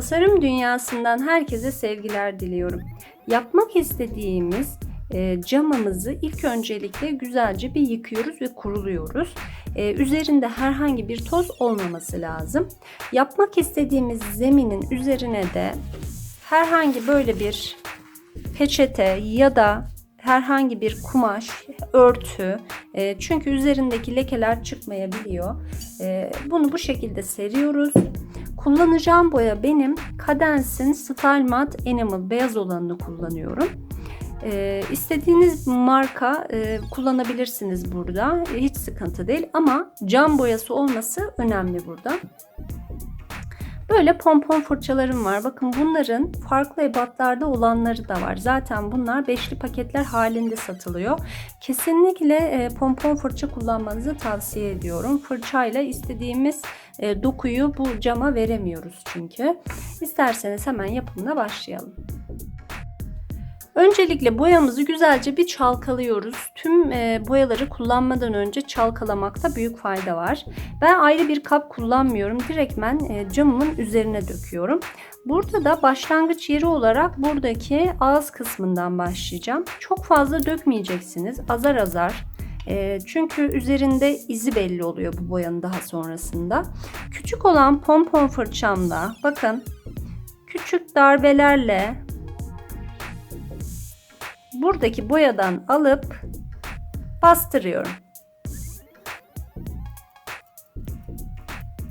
Tasarım dünyasından herkese sevgiler diliyorum. Yapmak istediğimiz e, camımızı ilk öncelikle güzelce bir yıkıyoruz ve kuruluyoruz. E, üzerinde herhangi bir toz olmaması lazım. Yapmak istediğimiz zeminin üzerine de herhangi böyle bir peçete ya da herhangi bir kumaş, örtü e, çünkü üzerindeki lekeler çıkmayabiliyor. E, bunu bu şekilde seriyoruz. Kullanacağım boya benim Cadence'in Style Matte Enamel beyaz olanını kullanıyorum. E, istediğiniz marka e, kullanabilirsiniz burada. Hiç sıkıntı değil ama cam boyası olması önemli burada. Böyle pompon fırçalarım var. Bakın bunların farklı ebatlarda olanları da var. Zaten bunlar beşli paketler halinde satılıyor. Kesinlikle e, pompon fırça kullanmanızı tavsiye ediyorum. Fırçayla istediğimiz e, dokuyu bu cama veremiyoruz çünkü. İsterseniz hemen yapımına başlayalım. Öncelikle boyamızı güzelce bir çalkalıyoruz. Tüm e, boyaları kullanmadan önce çalkalamakta büyük fayda var. Ben ayrı bir kap kullanmıyorum. Direktmen e, camımın üzerine döküyorum. Burada da başlangıç yeri olarak buradaki ağız kısmından başlayacağım. Çok fazla dökmeyeceksiniz. Azar azar e, çünkü üzerinde izi belli oluyor bu boyanın daha sonrasında. Küçük olan pompon fırçamla bakın küçük darbelerle buradaki boyadan alıp bastırıyorum.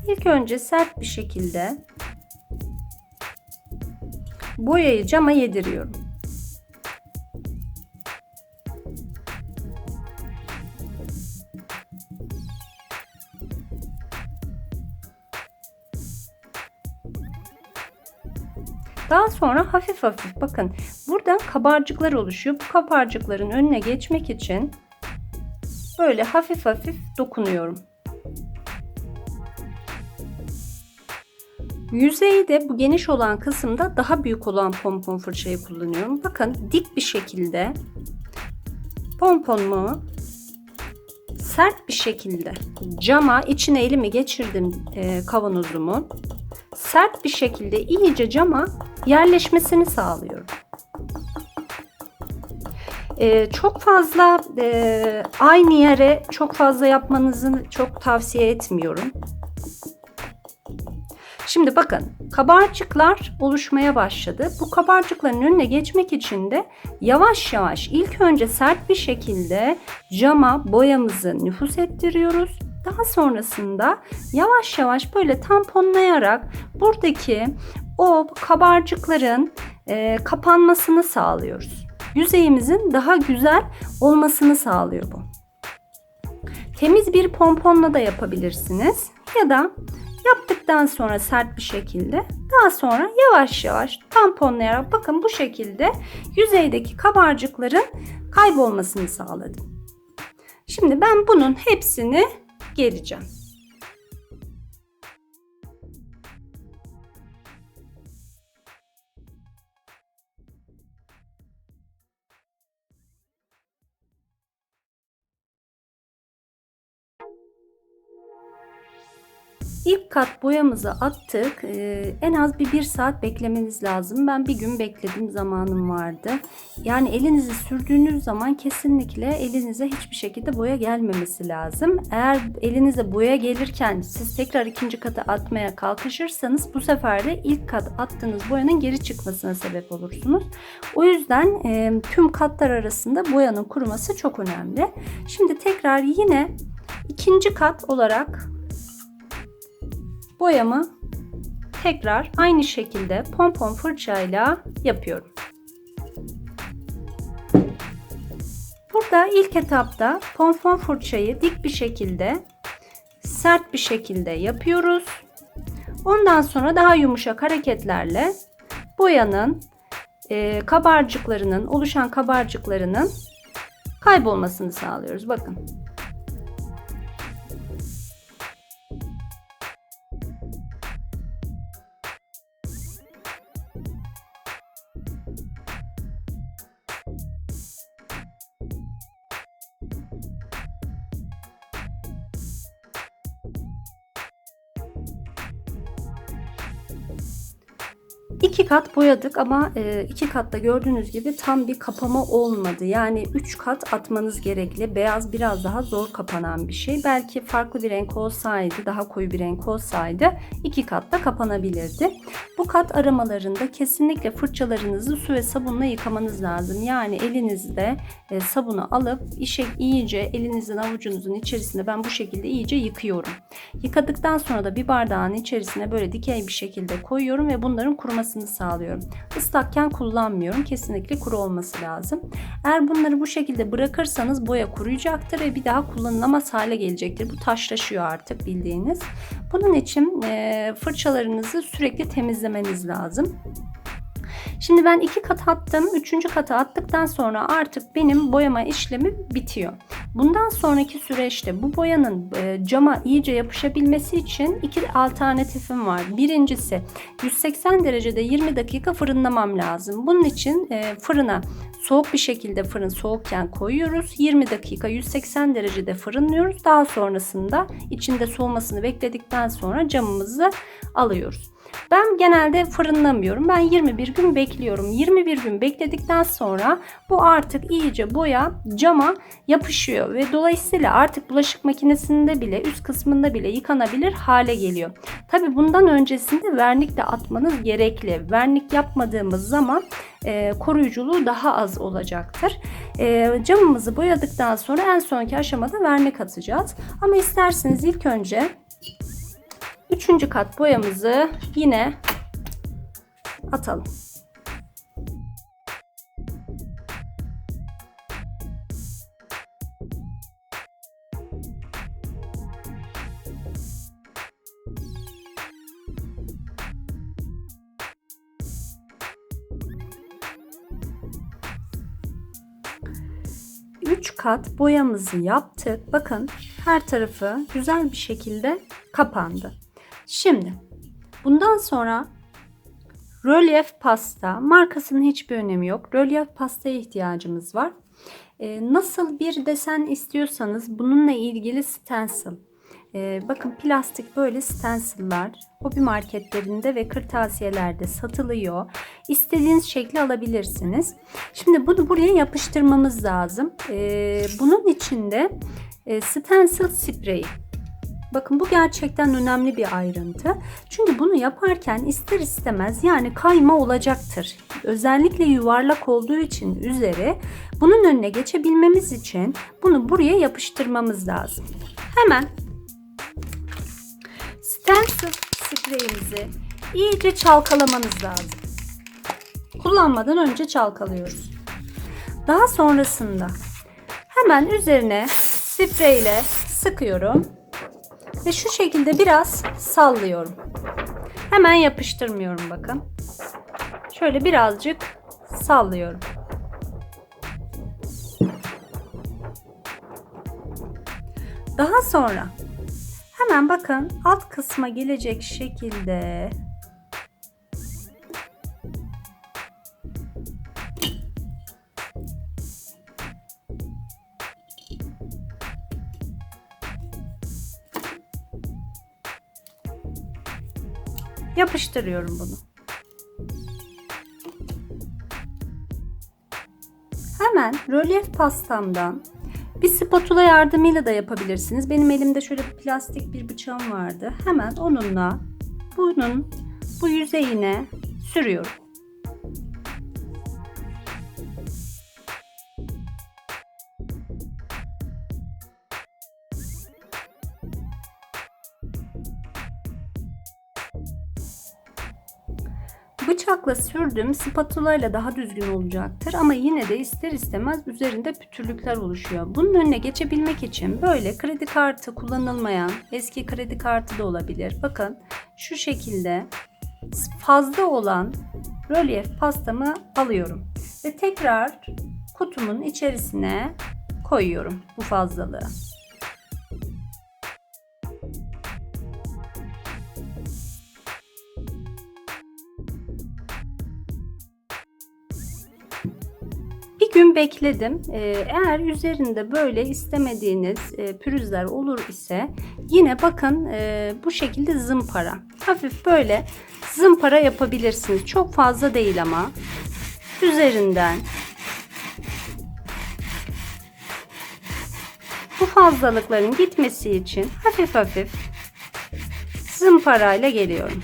İlk önce sert bir şekilde boyayı cama yediriyorum. Sonra hafif hafif bakın buradan kabarcıklar oluşuyor. Bu kabarcıkların önüne geçmek için böyle hafif hafif dokunuyorum. Yüzeyde bu geniş olan kısımda daha büyük olan pompon fırçayı kullanıyorum. Bakın dik bir şekilde pomponumu sert bir şekilde cama içine elimi geçirdim e, kavanozumu sert bir şekilde iyice cama yerleşmesini sağlıyorum. Ee, çok fazla e, aynı yere çok fazla yapmanızı çok tavsiye etmiyorum. Şimdi bakın kabarcıklar oluşmaya başladı. Bu kabarcıkların önüne geçmek için de yavaş yavaş ilk önce sert bir şekilde cama boyamızı nüfus ettiriyoruz. Daha sonrasında yavaş yavaş böyle tamponlayarak buradaki o kabarcıkların e, kapanmasını sağlıyoruz. Yüzeyimizin daha güzel olmasını sağlıyor bu. Temiz bir pomponla da yapabilirsiniz ya da yaptıktan sonra sert bir şekilde daha sonra yavaş yavaş tamponlayarak bakın bu şekilde yüzeydeki kabarcıkların kaybolmasını sağladım. Şimdi ben bunun hepsini geleceğim. İlk kat boyamızı attık. Ee, en az bir bir saat beklemeniz lazım. Ben bir gün bekledim zamanım vardı. Yani elinizi sürdüğünüz zaman kesinlikle elinize hiçbir şekilde boya gelmemesi lazım. Eğer elinize boya gelirken siz tekrar ikinci katı atmaya kalkışırsanız bu sefer de ilk kat attığınız boyanın geri çıkmasına sebep olursunuz. O yüzden e, tüm katlar arasında boyanın kuruması çok önemli. Şimdi tekrar yine ikinci kat olarak boyamı tekrar aynı şekilde pompon fırçayla yapıyorum. Burada ilk etapta pompon fırçayı dik bir şekilde sert bir şekilde yapıyoruz. Ondan sonra daha yumuşak hareketlerle boyanın e, kabarcıklarının oluşan kabarcıklarının kaybolmasını sağlıyoruz. Bakın. İki kat boyadık ama e, iki katta gördüğünüz gibi tam bir kapama olmadı. Yani üç kat atmanız gerekli. Beyaz biraz daha zor kapanan bir şey. Belki farklı bir renk olsaydı, daha koyu bir renk olsaydı iki katta kapanabilirdi. Bu kat aramalarında kesinlikle fırçalarınızı su ve sabunla yıkamanız lazım. Yani elinizde e, sabunu alıp işe iyice elinizin avucunuzun içerisinde ben bu şekilde iyice yıkıyorum. Yıkadıktan sonra da bir bardağın içerisine böyle dikey bir şekilde koyuyorum ve bunların kurumasını sağlıyorum. Islakken kullanmıyorum. Kesinlikle kuru olması lazım. Eğer bunları bu şekilde bırakırsanız boya kuruyacaktır ve bir daha kullanılamaz hale gelecektir. Bu taşlaşıyor artık bildiğiniz. Bunun için fırçalarınızı sürekli temizlemeniz lazım. Şimdi ben iki kat attım. Üçüncü kata attıktan sonra artık benim boyama işlemi bitiyor. Bundan sonraki süreçte bu boyanın e, cama iyice yapışabilmesi için iki alternatifim var. Birincisi 180 derecede 20 dakika fırınlamam lazım. Bunun için e, fırına soğuk bir şekilde fırın soğukken koyuyoruz. 20 dakika 180 derecede fırınlıyoruz. Daha sonrasında içinde soğumasını bekledikten sonra camımızı alıyoruz. Ben genelde fırınlamıyorum. Ben 21 gün bekliyorum. 21 gün bekledikten sonra bu artık iyice boya cama yapışıyor ve dolayısıyla artık bulaşık makinesinde bile üst kısmında bile yıkanabilir hale geliyor. Tabi bundan öncesinde vernik de atmanız gerekli. Vernik yapmadığımız zaman e, koruyuculuğu daha az olacaktır. E, camımızı boyadıktan sonra en sonki aşamada vernik atacağız. Ama isterseniz ilk önce Üçüncü kat boyamızı yine atalım. Üç kat boyamızı yaptık. Bakın her tarafı güzel bir şekilde kapandı. Şimdi bundan sonra rölyef pasta markasının hiçbir önemi yok. Rölyef pastaya ihtiyacımız var. Ee, nasıl bir desen istiyorsanız bununla ilgili stencil. Ee, bakın plastik böyle stenciller hobi marketlerinde ve kırtasiyelerde satılıyor. İstediğiniz şekli alabilirsiniz. Şimdi bunu buraya yapıştırmamız lazım. Ee, bunun için de e, stencil spreyi Bakın bu gerçekten önemli bir ayrıntı. Çünkü bunu yaparken ister istemez yani kayma olacaktır. Özellikle yuvarlak olduğu için üzeri bunun önüne geçebilmemiz için bunu buraya yapıştırmamız lazım. Hemen stencil spreyimizi iyice çalkalamanız lazım. Kullanmadan önce çalkalıyoruz. Daha sonrasında hemen üzerine spreyle sıkıyorum ve şu şekilde biraz sallıyorum. Hemen yapıştırmıyorum bakın. Şöyle birazcık sallıyorum. Daha sonra hemen bakın alt kısma gelecek şekilde Yapıştırıyorum bunu. Hemen rölyef pastamdan bir spatula yardımıyla da yapabilirsiniz. Benim elimde şöyle bir plastik bir bıçağım vardı. Hemen onunla bunun bu yüzeyine sürüyorum. Bıçakla sürdüm. Spatula ile daha düzgün olacaktır. Ama yine de ister istemez üzerinde pütürlükler oluşuyor. Bunun önüne geçebilmek için böyle kredi kartı kullanılmayan eski kredi kartı da olabilir. Bakın şu şekilde fazla olan rölyef pastamı alıyorum. Ve tekrar kutumun içerisine koyuyorum bu fazlalığı. Gün bekledim. Ee, eğer üzerinde böyle istemediğiniz e, pürüzler olur ise yine bakın e, bu şekilde zımpara. Hafif böyle zımpara yapabilirsiniz. Çok fazla değil ama üzerinden bu fazlalıkların gitmesi için hafif hafif zımparayla geliyorum.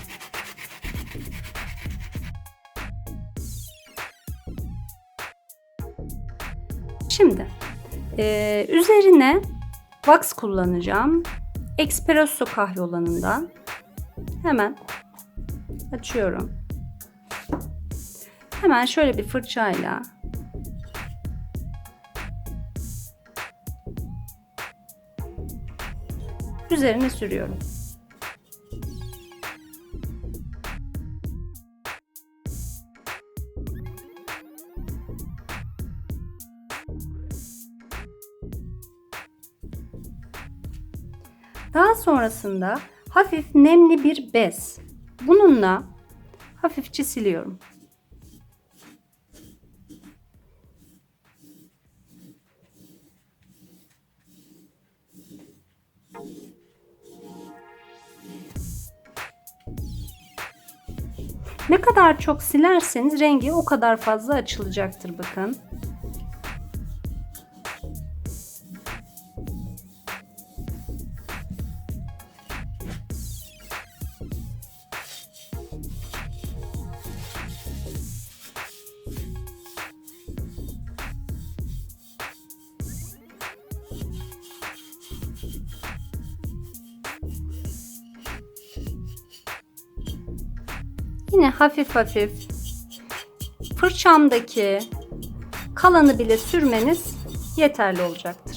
Şimdi e, üzerine wax kullanacağım. Espresso kahve olanından. Hemen açıyorum. Hemen şöyle bir fırçayla üzerine sürüyorum. Sonrasında hafif nemli bir bez. Bununla hafifçe siliyorum. Ne kadar çok silerseniz rengi o kadar fazla açılacaktır bakın. Yine hafif hafif fırçamdaki kalanı bile sürmeniz yeterli olacaktır.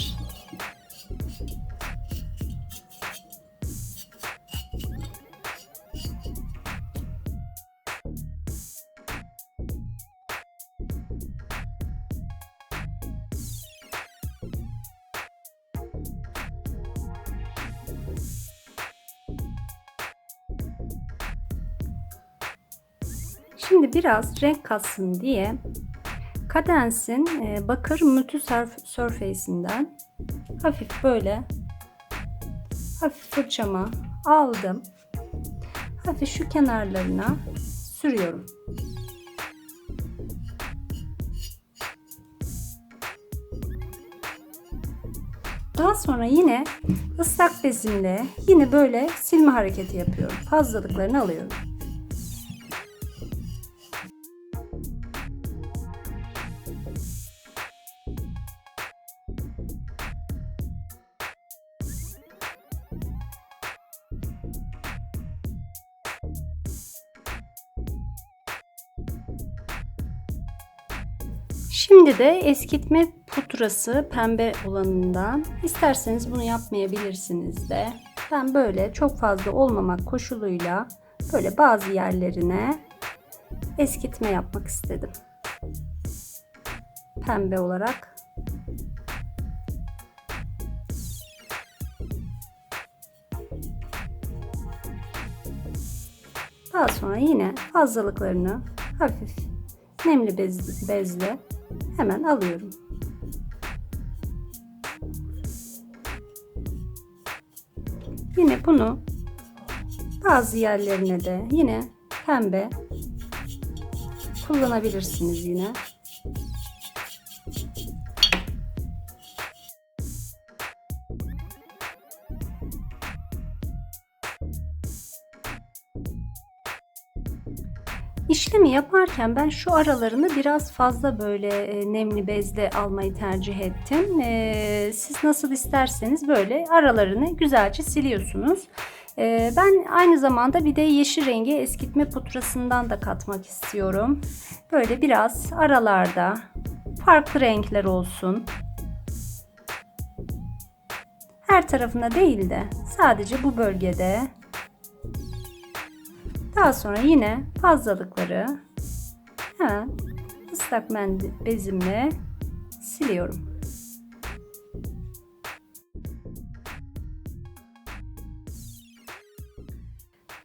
Şimdi biraz renk katsın diye Cadence'in e, bakır Multi Surface'inden hafif böyle hafif fırçama aldım. Hafif şu kenarlarına sürüyorum. Daha sonra yine ıslak bezimle yine böyle silme hareketi yapıyorum. Fazlalıklarını alıyorum. Şimdi de eskitme pudrası pembe olanından isterseniz bunu yapmayabilirsiniz de. Ben böyle çok fazla olmamak koşuluyla böyle bazı yerlerine eskitme yapmak istedim. Pembe olarak. Daha sonra yine fazlalıklarını hafif nemli bez, bezle hemen alıyorum. Yine bunu bazı yerlerine de yine pembe kullanabilirsiniz yine. İşlemi yaparken ben şu aralarını biraz fazla böyle e, nemli bezle almayı tercih ettim. E, siz nasıl isterseniz böyle aralarını güzelce siliyorsunuz. E, ben aynı zamanda bir de yeşil rengi eskitme pudrasından da katmak istiyorum. Böyle biraz aralarda farklı renkler olsun. Her tarafına değil de sadece bu bölgede daha sonra yine fazlalıkları hemen ıslak mendil bezimle siliyorum.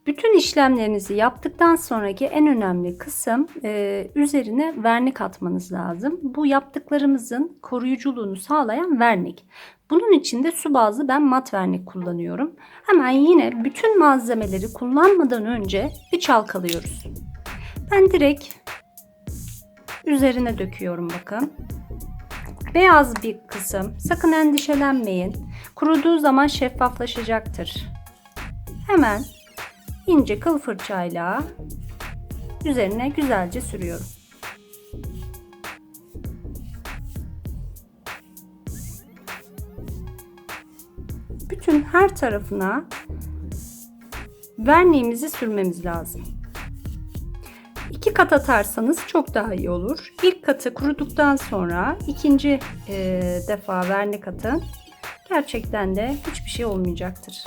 Bütün işlemlerinizi yaptıktan sonraki en önemli kısım e, üzerine vernik atmanız lazım. Bu yaptıklarımızın koruyuculuğunu sağlayan vernik. Bunun için de su bazlı ben mat vernik kullanıyorum. Hemen yine bütün malzemeleri kullanmadan önce bir çalkalıyoruz. Ben direkt üzerine döküyorum bakın. Beyaz bir kısım. Sakın endişelenmeyin. Kuruduğu zaman şeffaflaşacaktır. Hemen ince kıl fırçayla üzerine güzelce sürüyorum. Bütün her tarafına verniğimizi sürmemiz lazım. İki kat atarsanız çok daha iyi olur. İlk katı kuruduktan sonra ikinci e, defa vernik atın. Gerçekten de hiçbir şey olmayacaktır.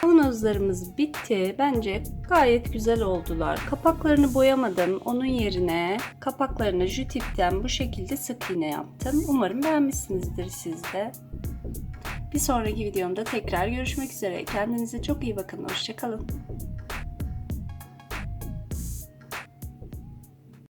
Kavanozlarımız bitti. Bence gayet güzel oldular. Kapaklarını boyamadım. Onun yerine kapaklarını jütipten bu şekilde sık iğne yaptım. Umarım beğenmişsinizdir siz de. Bir sonraki videomda tekrar görüşmek üzere. Kendinize çok iyi bakın. Hoşçakalın.